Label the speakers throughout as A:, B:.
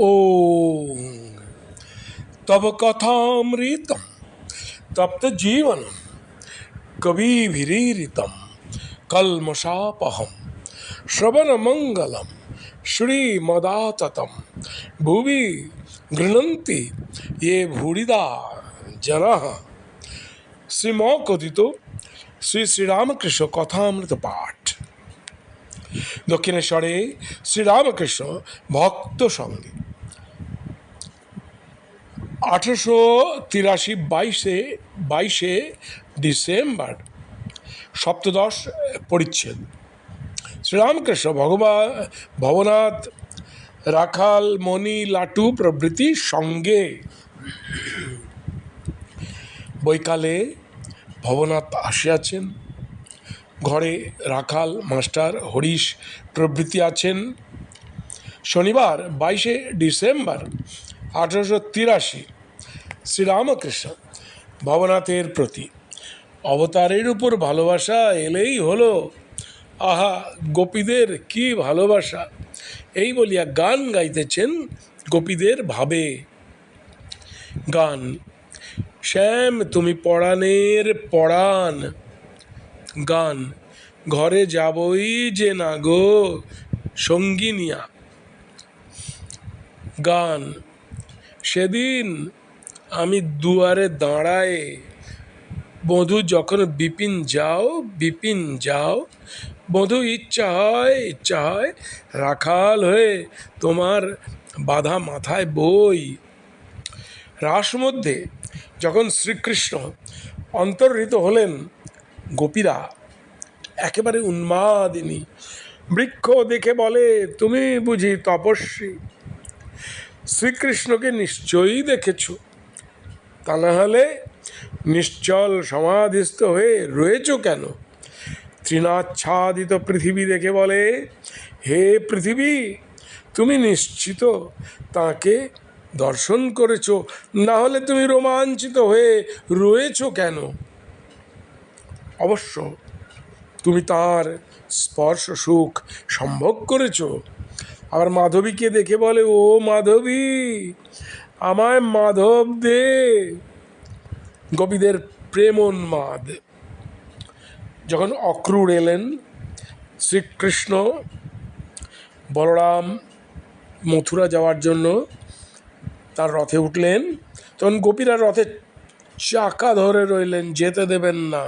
A: ॐ तव कथामृतं तप्तजीवनं कविभिरीरितं कल्मषापहं श्रवणमङ्गलं श्रीमदाततं भुवि गृह्णन्ति ये भूरिदा जनाः শ্রীমকথিত শ্রী শ্রীরামকৃষ্ণ কথামৃত পাঠ দক্ষিণেশ্বরে শ্রীরামকৃষ্ণ ভক্ত সঙ্গে আঠেরোশো তিরাশি বাইশে বাইশে ডিসেম্বর, সপ্তদশ পরিচ্ছেদ। শ্রীরামকৃষ্ণ ভগবান ভবনাথ, রাখাল, মণি, লাটু প্রভৃতি সঙ্গে বৈকালে ভবনাথ আসিয়াছেন। ঘরে রাখাল মাস্টার হরিশ প্রভৃতি আছেন। শনিবার বাইশে ডিসেম্বর আঠারোশো তিরাশি, শ্রীরামকৃষ্ণ ভবনাথের প্রতি। অবতারের উপর ভালোবাসা এলেই হলো। আহা, গোপীদের কি ভালোবাসা। এই বলিয়া গান গাইতেছেন গোপীদের ভাবে। গান, শ্যাম, তুমি পড়ানের পড়ান গান, ঘরে যাবই যে না গো সঙ্গিনিয়া। গান সেদিন আমি দুয়ারে দাঁড়ায় বধূ যখন বিপিন যাও বিপিন যাও বধূ ইচ্ছা হয় ইচ্ছা হয়, রাখাল হয়ে তোমার বাধা মাথায় বই। রাস মধ্যে যখন শ্রীকৃষ্ণ অন্তর্হিত হলেন, গোপীরা একেবারে উন্মাদিনী, বৃক্ষ দেখে বলে, তুমি বুঝি তপস্বী? শ্রীকৃষ্ণকে নিশ্চয়ই দেখেছ। তা না হলে নিশ্চল সমাধিস্থ হয়ে রয়েছ কেন? তৃণাচ্ছাদিত পৃথিবী দেখে বলে, হে পৃথিবী, তুমি নিশ্চিত তাকে দর্শন করেছ? না হলে তুমি রোমাঞ্চিত হয়ে রয়েছ কেন? অবশ্য তুমি তার স্পর্শ সুখ সম্ভব করেছ। আবার মাধবীকে দেখে বলে, ও মাধবী, আমায় মাধব দে। গোপীদের প্রেমোন্মাদ যখন অক্রূর এলেন, শ্রীকৃষ্ণ বলরাম মথুরা যাওয়ার জন্য তার রথে উঠলেন। তখন গোপীরা রথে চাকা ধরে রইলেন, যেতে দেবেন না।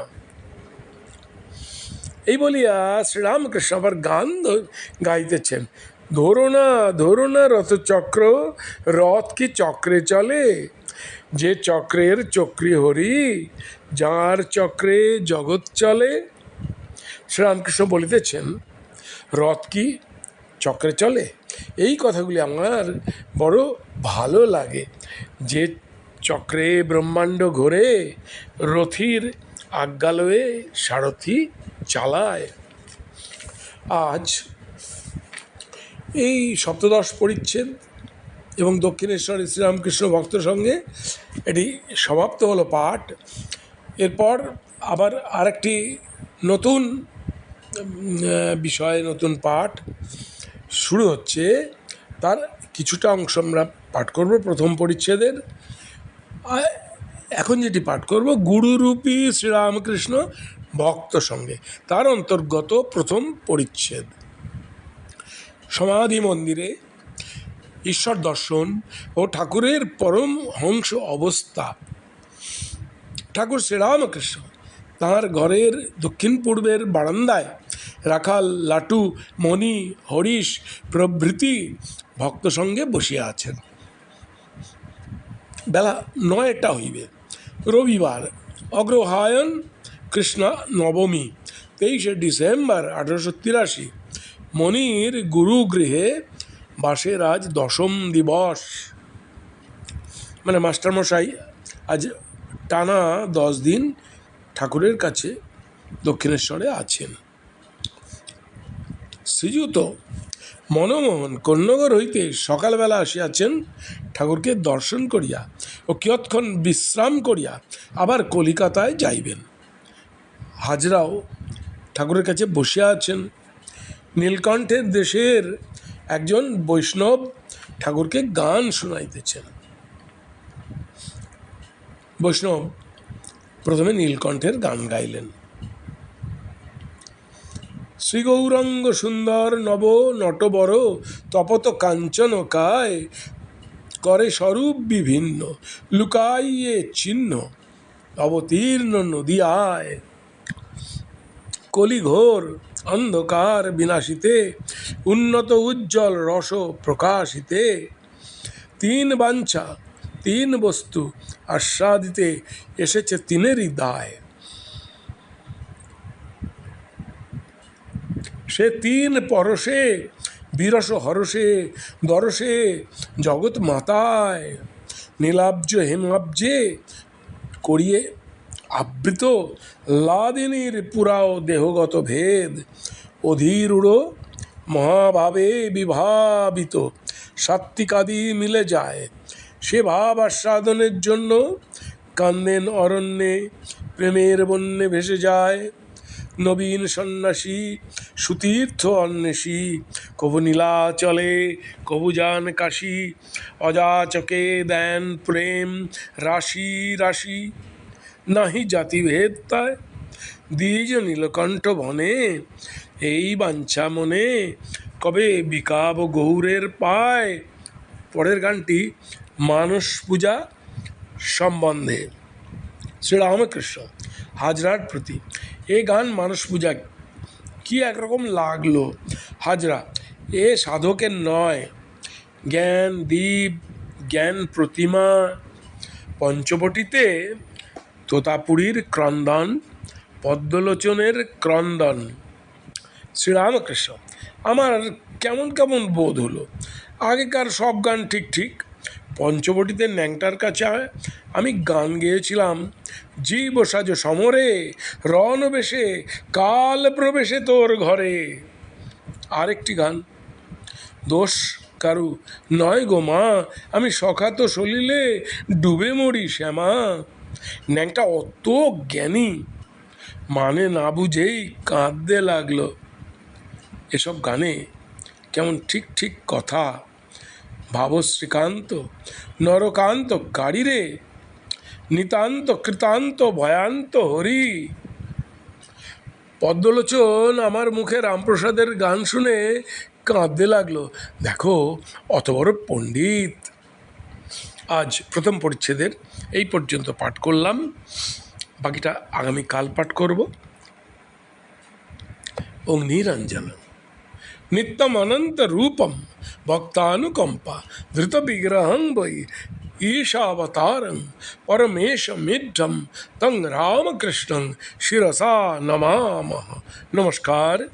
A: এই বলিয়া শ্রীরামকৃষ্ণ আবার গান গাইতেছেন। ধরো না ধরো না রথচক্র, রথ কি চক্রে চলে? যে চক্রের চক্রী হরি, যার চক্রে জগৎ চলে। শ্রীরামকৃষ্ণ বলিতেছেন, রথ কি চক্রে চলে? এই কথাগুলি আমার বড় ভালো লাগে। যে চক্রে ব্রহ্মাণ্ড ঘোরে, রথির আজ্ঞালয়ে সারথি চালায়। আজ এই সপ্তদশ পরিচ্ছেদ এবং দক্ষিণেশ্বরী শ্রীরামকৃষ্ণ ভক্ত সঙ্গে এটি সমাপ্ত হলো পাঠ। এরপর আবার আরেকটি নতুন বিষয়ে নতুন পাঠ শুরু হচ্ছে। তার কিছুটা অংশ আমরা পাঠ করব প্রথম পরিচ্ছেদের। এখন যেটি পাঠ করব, গুরুরূপী শ্রীরামকৃষ্ণ ভক্ত সঙ্গে। তার অন্তর্গত প্রথম পরিচ্ছেদ। সমাধি মন্দিরে ঈশ্বর দর্শন ও ঠাকুরের পরম হংস অবস্থা। ঠাকুর শ্রীরামকৃষ্ণ তাঁর ঘরের দক্ষিণ পূর্বের বারান্দায় রাখাল, লাটু, মণি, হরিশ প্রভৃতি ভক্ত সঙ্গে বসিয়া আছেন। বেলা নয়টা হইবে। রবিবার, অগ্রহায়ণ, কৃষ্ণা নবমী, তেইশে ডিসেম্বর আঠেরোশো তিরাশি। মণির গুরুগৃহে বাসের আজ দশম দিবস। মানে মাস্টারমশাই, আজ টানা দশ দিন ঠাকুরের কাছে দক্ষিণেশ্বরে আছেন। শ্রীযুত মনমোহন কন্যগর হইতে সকালবেলা আসিয়াছেন ঠাকুরকে দর্শন করিয়া ও কিয়ৎক্ষণ বিশ্রাম করিয়া আবার কলিকাতায় যাইবেন। হাজরাও ঠাকুরের কাছে বসিয়া আছেন। নীলকণ্ঠের দেশের একজন বৈষ্ণব ঠাকুরকে গান শোনাইতেছেন। বৈষ্ণব প্রথমে নীলকণ্ঠের গান গাইলেন। শ্রী গৌরাঙ্গ সুন্দর নব নটবর তপত কাঞ্চন কায়, করে স্বরূপ বিভিন্ন লুকাইয়ে চিহ্ন অবতীর্ণ নদিয়ায় কলিঘোর অন্ধকার বিনাশিতে, উন্নত উজ্জ্বল রস প্রকাশিতে। তিন বাঞ্ছা, তিন বস্তু আস্বাদিতে এসেছে তিনেরই দায়। সে তিন পরশে, বিরস হরসে দরসে, জগৎ মাতায়। নীলাব্জ হেমাব্জে করিয়ে আবৃত লাদিনীর পুরাও দেহগত ভেদ। অধীরূঢ় মহাভাবে বিভাবিত সাত্বিকাদি মিলে যায়। সে ভাব আস্বাদনের জন্য কান্দেন অরণ্যে প্রেমের বন্যে ভেসে যায়। নবীন সন্ন্যাসী, সুতীর্থ অন্বেষী, কবু নীলাচলে, কবু যান কাশী, অযাচকে দেন প্রেম, রাশি রাশি। নাহি জাতিভেদ তাই। দ্বিজ নীলকণ্ঠ বনে, এই বাঞ্ছা মনে, কবে বিকাব গৌরের পায়। পরের গানটি মানস পূজা সম্বন্ধে। শ্রীরামকৃষ্ণ হাজরার প্রতি। এ গান মানস পূজা কি একরকম লাগল? হাজরা, এ সাধকের নয়। জ্ঞান দ্বীপ জ্ঞান প্রতিমা, পঞ্চবটিতে তোতাপুরীর ক্রন্দন, পদ্মলোচনের ক্রন্দন। শ্রীরামকৃষ্ণ, আমার কেমন কেমন বোধ হলো? আগেকার সব গান ঠিক ঠিক, পঞ্চবটিতে ন্যাংটার কাছে আমি গান গেয়েছিলাম, জীব সাজ সমরে, রণ বেশে, কাল প্রবেশে তোর ঘরে। আরেকটি গান, দোষ কারু নয় গো মা, আমি সখাত সলিলে, ডুবে মরি শ্যামা। ন্যাংটা অত জ্ঞানী। মানে না বুঝেই কাঁদতে লাগল। এসব গানে কেমন ঠিক ঠিক কথা। ভাব শ্রীকান্ত নরকান্ত কাড়ি রে নিতান্ত, কৃতান্ত, ভয়ান্ত হরি। পদ্মলোচন আমার মুখে রামপ্রসাদের গান শুনে কাঁদতে লাগল। দেখো, অত বড় পণ্ডিত। আজ প্রথম পরিচ্ছেদের এই পর্যন্ত পাঠ করলাম। বাকিটা আগামী কাল পাঠ করব। অগ্নিরঞ্জন নিত্যম অনন্ত রূপম ভক্তানুকম্পা ধৃত বিগ্রহং বৈ ঈশাবতারং পরমেশমিঢ্ঢম তং রামকৃষ্ণং শিরসা নমামः। নমস্কার।